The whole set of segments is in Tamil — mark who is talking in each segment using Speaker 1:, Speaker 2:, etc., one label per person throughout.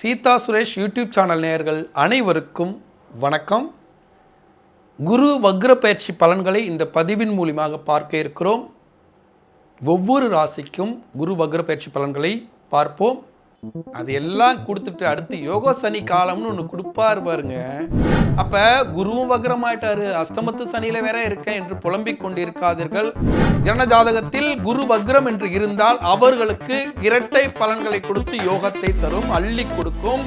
Speaker 1: சீதா சுரேஷ் யூடியூப் சேனல் நேயர்கள் அனைவருக்கும் வணக்கம். குரு வக்ர பயிற்சி பலன்களை இந்த பதிவின் மூலியமாக பார்க்க இருக்கிறோம். ஒவ்வொரு ராசிக்கும் குரு வக்ர பயிற்சி பலன்களை பார்ப்போம். அது எல்லாம் கொடுத்துட்டு அடுத்து யோக சனி காலம்னு ஒன்று கொடுப்பார் பாருங்க. அப்ப குருவும் வக்ரமாயிட்டாரு. அஷ்டமத்து சனியில வேற இருக்கேன் என்று புலம்பிக் கொண்டிருக்காதீர்கள். ஜன ஜாதகத்தில் குரு வக்ரம் என்று இருந்தால் அவர்களுக்கு இரட்டை பலன்களை கொடுத்து யோகத்தை தரும் அள்ளி கொடுக்கும்.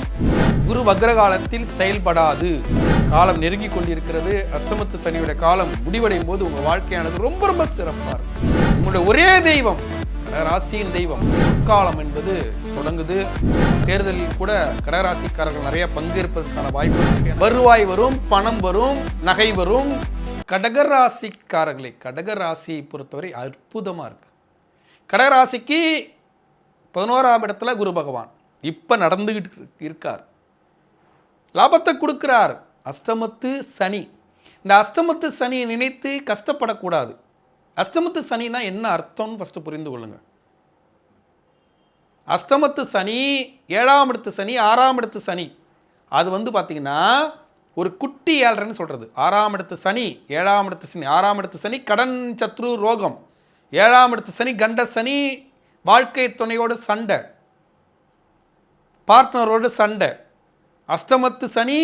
Speaker 1: குரு வக்ர காலத்தில் செயல்படாது. காலம் நெருங்கி கொண்டிருக்கிறது. அஷ்டமத்து சனியுடைய காலம் முடிவடையும் போது உங்க வாழ்க்கையானது ரொம்ப ரொம்ப சிறப்பாக இருக்கும். உங்களுடைய ஒரே தெய்வம். ராசியின் தெய்வம். முற்காலம் என்பது தொடங்குது. தேர்தலில் கூட கடகராசிக்காரர்கள் நிறைய பங்கேற்பதற்கான வாய்ப்பு இருக்கு. வருவாய் வரும் பணம் வரும் நகை வரும். கடகராசிக்காரர்களை கடகராசியை பொறுத்தவரை அற்புதமாக இருக்கு. கடகராசிக்கு பதினோராம் இடத்துல குரு பகவான். இப்போ நடந்துக்கிட்டு இருக்கார். லாபத்தை கொடுக்கிறார். அஸ்தமத்து சனி. இந்த அஸ்தமத்து சனியை நினைத்து கஷ்டப்படக்கூடாது. அஸ்தமத்து சனினா என்ன அர்த்தம்னு ஃபஸ்ட்டு புரிந்து கொள்ளுங்க. அஷ்டமத்து சனி ஏழாம் இடத்து சனி ஆறாம் இடத்து சனி. அது வந்து பார்த்தீங்கன்னா ஒரு குட்டி ஏழ்றன்னு சொல்கிறது ஆறாம் இடத்து சனி ஏழாம் இடத்து சனி. ஆறாம் இடத்து சனி கடன் சத்ரு ரோகம். ஏழாம் இடத்து சனி கண்ட சனி வாழ்க்கை துணையோடு சண்டை. பார்ட்னரோடு சண்டை. அஷ்டமத்து சனி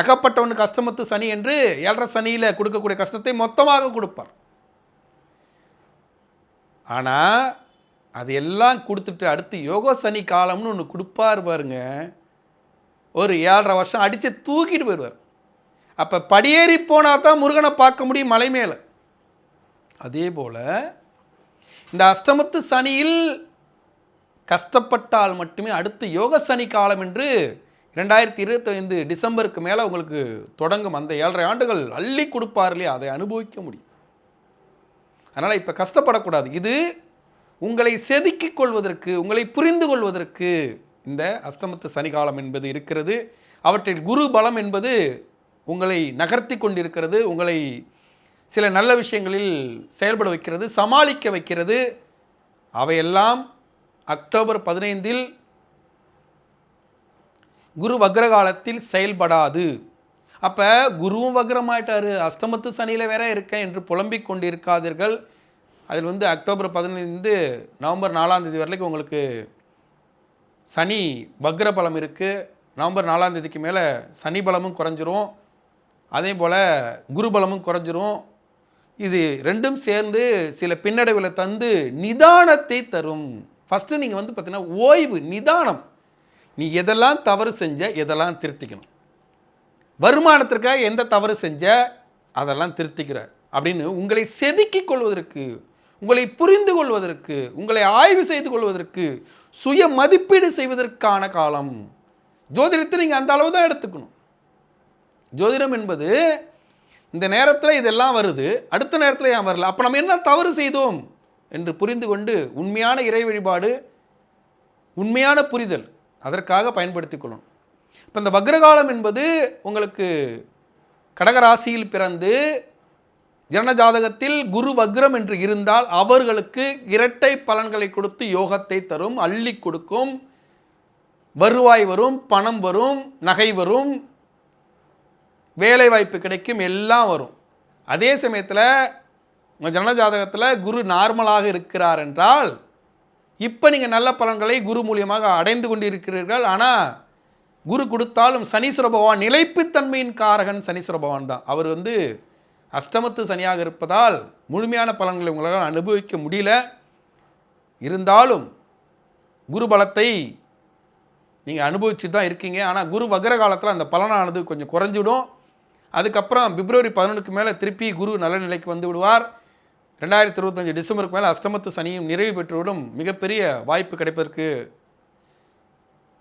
Speaker 1: அகப்பட்டவனுக்கு அஸ்தமத்து சனி என்று ஏழரை சனியில் கொடுக்கக்கூடிய கஷ்டத்தை மொத்தமாக கொடுப்பார். ஆனால் அது எல்லாம் கொடுத்துட்டு அடுத்து யோக சனி காலம்னு ஒன்று கொடுப்பார் பாருங்க. ஒரு ஏழரை வருஷம் அடித்து தூக்கிட்டு போயிடுவார். அப்போ படியேறி போனால் தான் முருகனை பார்க்க முடியும் மலை மேலே. அதே போல் இந்த அஷ்டமத்து சனியில் கஷ்டப்பட்டால் மட்டுமே அடுத்து யோக சனி காலம் என்று ரெண்டாயிரத்தி இருபத்தைந்து டிசம்பருக்கு மேலே உங்களுக்கு தொடங்கும். அந்த ஏழரை ஆண்டுகள் அள்ளி கொடுப்பார் இல்லையா? அதை அனுபவிக்க முடியும். அதனால் இப்போ கஷ்டப்படக்கூடாது. இது உங்களை செதுக்கிக் கொள்வதற்கு உங்களை புரிந்து கொள்வதற்கு இந்த அஷ்டமத்து சனிகாலம் என்பது இருக்கிறது. அவற்றில் குரு பலம் என்பது உங்களை நகர்த்தி கொண்டிருக்கிறது. உங்களை சில நல்ல விஷயங்களில் செயல்பட வைக்கிறது சமாளிக்க வைக்கிறது. அவையெல்லாம் அக்டோபர் பதினைந்தில் குரு வக்ரகாலத்தில் செயல்படாது. அப்போ குருவும் வக்ரமாயிட்டார். அஷ்டமத்து சனியில் வேற இருக்கேன் என்று புலம்பிக் கொண்டிருக்காதீர்கள். அதில் வந்து அக்டோபர் பதினைந்து நவம்பர் நாலாம் தேதி வரைக்கும் உங்களுக்கு சனி வக்ர பலம் இருக்குது நவம்பர் நாலாம் தேதிக்கு மேலே சனி பலமும் குறைஞ்சிரும். அதே போல் குரு பலமும் குறைஞ்சிரும். இது ரெண்டும் சேர்ந்து சில பின்னடைவுகளை தந்து நிதானத்தை தரும். ஃபஸ்ட்டு நீங்கள் வந்து பார்த்தீங்கன்னா ஓய்வு நிதானம். நீ எதெல்லாம் தவறு செஞ்ச எதெல்லாம் திருத்திக்கணும். வருமானத்திற்காக எந்த தவறு செஞ்ச அதெல்லாம் திருத்திக்கிற அப்படின்னு உங்களை செதுக்கிக் கொள்வதற்கு உங்களை புரிந்து கொள்வதற்கு உங்களை ஆய்வு செய்து கொள்வதற்கு சுய மதிப்பீடு செய்வதற்கான காலம். ஜோதிடத்தை நீங்கள் அந்த அளவு தான் எடுத்துக்கணும். ஜோதிடம் என்பது இந்த நேரத்தில் இதெல்லாம் வருது அடுத்த நேரத்தில் ஏன் வரல? அப்போ நம்ம என்ன தவறு செய்தோம்? என்று புரிந்து கொண்டு உண்மையான இறை வழிபாடு உண்மையான புரிதல் அதற்காக பயன்படுத்திக் கொள்ளணும். இப்போ இந்த வக்ரகாலம் என்பது உங்களுக்கு கடகராசியில் பிறந்து ஜனஜாதகத்தில் குரு வக்ரம் என்று இருந்தால் அவர்களுக்கு இரட்டை பலன்களை கொடுத்து யோகத்தை தரும் அள்ளி கொடுக்கும். வருவாய் வரும் பணம் வரும் நகை வரும் வேலை வாய்ப்பு கிடைக்கும் எல்லாம் வரும். அதே சமயத்தில் உங்கள் ஜனஜாதகத்தில் குரு நார்மலாக இருக்கிறார் என்றால் இப்போ நீங்கள் நல்ல பலன்களை குரு மூலியமாக அடைந்து கொண்டிருக்கிறீர்கள். ஆனால் குரு கொடுத்தாலும் சனீஸ்வர பகவான் நிலைப்புத்தன்மையின் காரகன் சனீஸ்வர பகவான் தான். அவர் வந்து அஷ்டமத்து சனியாக இருப்பதால் முழுமையான பலன்களை உங்களால் அனுபவிக்க முடியல. இருந்தாலும் குரு பலத்தை நீங்கள் அனுபவிச்சு தான் இருக்கீங்க. ஆனால் குரு வக்ர காலத்தில் அந்த பலனானது கொஞ்சம் குறைஞ்சிடும். அதுக்கப்புறம் பிப்ரவரி பதினொன்றுக்கு மேலே திருப்பி குரு நல்ல நிலைக்கு வந்து விடுவார். ரெண்டாயிரத்தி இருபத்தஞ்சி டிசம்பருக்கு மேலே அஷ்டமத்து சனியும் நிறைவு பெற்றுவிடும் மிகப்பெரிய வாய்ப்பு கிடைப்பதற்கு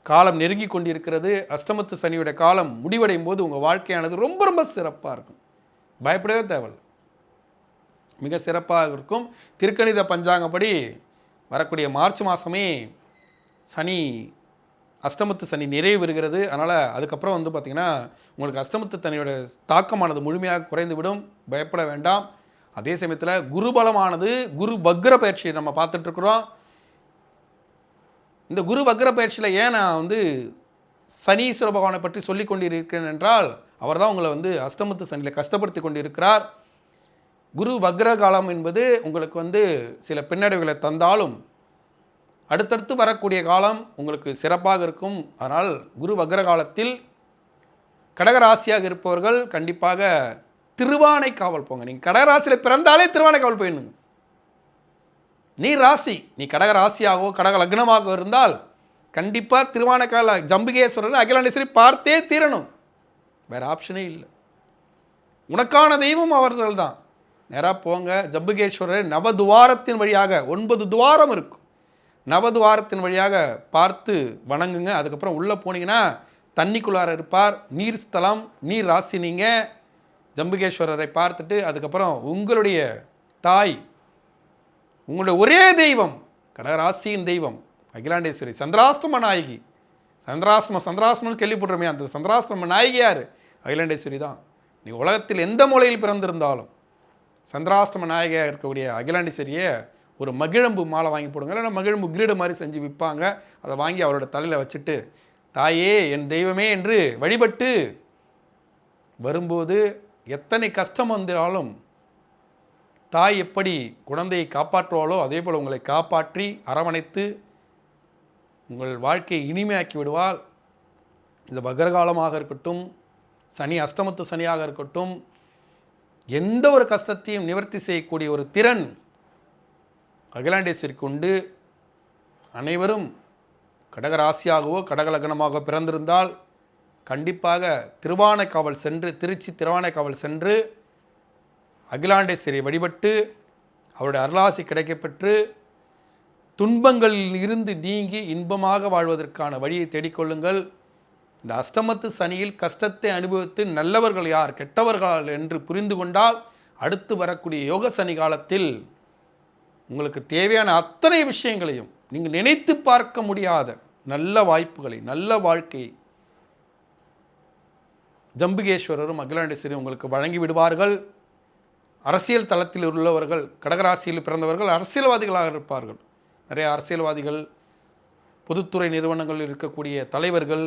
Speaker 1: காலம் நெருங்கி கொண்டிருக்கிறது. அஷ்டமத்து சனியுடைய காலம் முடிவடையும் போது உங்கள் வாழ்க்கையானது ரொம்ப ரொம்ப சிறப்பாக இருக்கும். பயப்படவே தேவையில்லை. மிக சிறப்பாக இருக்கும். திருக்கணித பஞ்சாங்கப்படி வரக்கூடிய மார்ச் மாதமே சனி அஷ்டமத்து சனி நிறைவு பெறுகிறது. அதனால் அதுக்கப்புறம் வந்து பார்த்திங்கன்னா உங்களுக்கு அஷ்டமத்து சனியோட தாக்கமானது முழுமையாக குறைந்துவிடும். பயப்பட வேண்டாம். அதே சமயத்தில் குருபலமானது குரு வக்ர பயிற்சியை நம்ம பார்த்துட்ருக்குறோம் இந்த குரு வக்ர பயிற்சியில் ஏன் நான் வந்து சனீஸ்வர பகவானை பற்றி சொல்லி கொண்டிருக்கிறேன் என்றால் அவர் தான் உங்களை வந்து அஷ்டமத்து சனியில் கஷ்டப்படுத்தி கொண்டிருக்கிறார். குரு வக்ர காலம் என்பது உங்களுக்கு வந்து சில பின்னடைவுகளை தந்தாலும் அடுத்தடுத்து வரக்கூடிய காலம் உங்களுக்கு சிறப்பாக இருக்கும். அதனால் குரு வக்ர காலத்தில் கடகராசியாக இருப்பவர்கள் கண்டிப்பாக திருவானை காவல் போங்க. நீங்கள் கடகராசியில் பிறந்தாலே திருவானை காவல் போயிடணுங்க. நீ ராசி நீ கடக ராசியாகவோ கடக லக்னமாக இருந்தால் கண்டிப்பாக திருவானைக்கால ஜம்புகேஸ்வரர் அகிலாண்டேஸ்வரி பார்த்தே தீரணும். வேறு ஆப்ஷனே இல்லை. உனக்கான தெய்வம் அவர்கள் தான். நேராக போங்க. ஜம்புகேஸ்வரர் நவதுவாரத்தின் வழியாக ஒன்பது துவாரம் இருக்கும். நவதுவாரத்தின் வழியாக பார்த்து வணங்குங்க. அதுக்கப்புறம் உள்ளே போனீங்கன்னா தண்ணிக்குள்ளார இருப்பார். நீர் ஸ்தலம் நீர் ராசி நீங்கள் ஜம்புகேஸ்வரரை பார்த்துட்டு அதுக்கப்புறம் உங்களுடைய தாய் உங்களுடைய ஒரே தெய்வம் கடகராசியின் தெய்வம் அகிலாண்டேஸ்வரி சந்திராஷ்டம நாயகி. சந்திராஸ்ம சந்திராஷ்டமம் கேள்விப்படுறோமே அந்த சந்திராஷ்டம நாயகி யார்? அகிலாண்டேஸ்வரி தான். நீ உலகத்தில் எந்த மூலையில் பிறந்திருந்தாலும் சந்திராஷ்டம நாயகியாக இருக்கக்கூடிய அகிலாண்டேஸ்வரியை ஒரு மகிழம்பு மாலை வாங்கி போடுங்க. இல்லைன்னா மகிழம்பு கிரீடு மாதிரி செஞ்சு விற்பாங்க. அதை வாங்கி அவரோட தலையில் வச்சுட்டு தாயே என் தெய்வமே என்று வழிபட்டு வரும்போது எத்தனை கஷ்டம் வந்தாலும் தாய் எப்படி குழந்தையை காப்பாற்றுவாளோ அதே போல் உங்களை காப்பாற்றி அரவணைத்து உங்கள் வாழ்க்கையை இனிமையாக்கி விடுவாள். இந்த பகரகாலமாக இருக்கட்டும் சனி அஷ்டமத்து சனியாக இருக்கட்டும் எந்த ஒரு கஷ்டத்தையும் நிவர்த்தி செய்யக்கூடிய ஒரு திறன் அகிலாண்டேஸ்வரிக்கு உண்டு. அனைவரும் கடகராசியாகவோ கடகலக்னமாக பிறந்திருந்தால் கண்டிப்பாக திருவானைக்காவல் சென்று திருச்சி திருவானைக்காவல் சென்று அகிலாண்டேஸ்வரி வழிபட்டு அவருடைய அருளாசி கிடைக்கப்பெற்று துன்பங்களில் இருந்து நீங்கி இன்பமாக வாழ்வதற்கான வழியை தேடிக்கொள்ளுங்கள். இந்த அஷ்டமத்து சனியில் கஷ்டத்தை அனுபவித்து நல்லவர்கள் யார் கெட்டவர்கள் என்று புரிந்து கொண்டால் அடுத்து வரக்கூடிய யோக சனி காலத்தில் உங்களுக்கு தேவையான அத்தனை விஷயங்களையும் நீங்கள் நினைத்து பார்க்க முடியாத நல்ல வாய்ப்புகளை நல்ல வாழ்க்கையை ஜம்புகேஸ்வரரும் அகிலாண்டேஸ்வரியும் உங்களுக்கு வழங்கி விடுவார்கள். அரசியல் தளத்தில் உள்ளவர்கள் கடகராசியில் பிறந்தவர்கள் அரசியல்வாதிகளாக இருப்பார்கள். நிறைய அரசியல்வாதிகள் பொதுத்துறை நிறுவனங்களில் இருக்கக்கூடிய தலைவர்கள்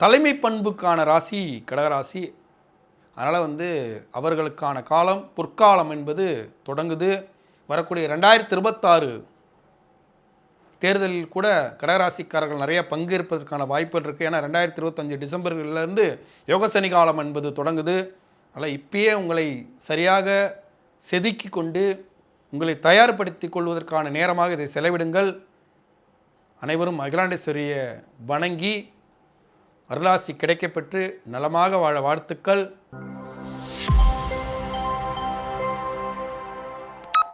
Speaker 1: தலைமை பண்புக்கான ராசி கடகராசி. அதனால் வந்து அவர்களுக்கான காலம் பொற்காலம் என்பது தொடங்குது. வரக்கூடிய ரெண்டாயிரத்தி இருபத்தாறு தேர்தலில் கூட கடகராசிக்காரர்கள் நிறைய பங்கேற்பதற்கான வாய்ப்புகள் இருக்குது ஏன்னா ரெண்டாயிரத்தி இருபத்தஞ்சு டிசம்பர்லேருந்து யோகசனி காலம் என்பது தொடங்குது. அதனால் இப்பயே உங்களை சரியாக செதுக்கி கொண்டு உங்களை தயார்படுத்தி கொள்வதற்கான நேரமாக இதை செலவிடுங்கள். அனைவரும் அகிலாண்டேஸ்வரியை வணங்கி அருளாசி கிடைக்கப்பெற்று நலமாக வாழ வாழ்த்துக்கள்.